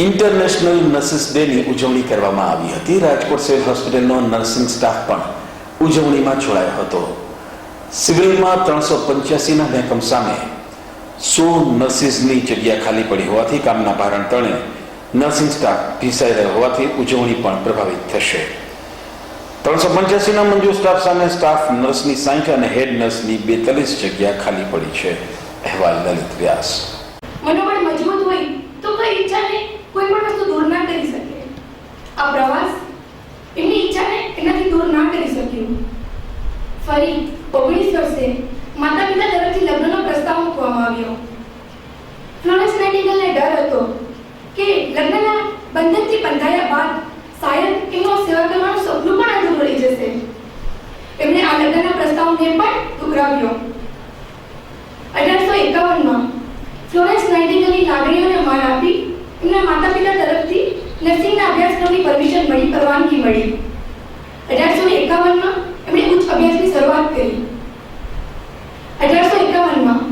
International nurses ડેની ઉજવણી કરવામાં આવી હતી. રાજકોટ સિવિલ હોસ્પિટલનો નર્સિંગ સ્ટાફ પણ ઉજવણીમાં જોડાયો હતો. સિવિલમાં ત્રણસો પંચ્યાસીના મહેકમ સામે સો નર્સિસની જગ્યા ખાલી પડી હોવાથી કામના ભારણ તણે નર્સિંગ સ્ટાફ ભીસાઈ રહ્યો હોવાથી ઉજવણી પણ પ્રભાવિત થશે. ત્રણસો પંચ્યાસીના મંજૂર સ્ટાફ સામે સ્ટાફ નર્સની સાઠ અને હેડ નર્સની બેતાલીસ જગ્યા ખાલી પડી છે. અહેવાલ લલિત વ્યાસ. મનોબળ મજબૂત હોય ફરી ઓગણીસ વર્ષે માતા પિતા તરફથી લગ્નનો પ્રસ્તાવ મૂકવામાં આવ્યો. ફ્લોરેન્સ નાઇટિંગલને ડર હતો કે લગ્નના બંધનથી બંધાયા બાદ શાયદ એમનો સેવા કરવાનું સપનું પણ અધૂરું રહી જશે. એમણે આ લગ્નના પ્રસ્તાવને પણ ઠુકરાવ્યો અઢારસો એકાવનમાં ફ્લોરેન્સ નાઇટિંગલની લાગણીઓને માન આપી એમના માતા પિતા તરફથી નર્સિંગના અભ્યાસક્રમની પરમિશન મળી, પરવાનગી મળી. At last I become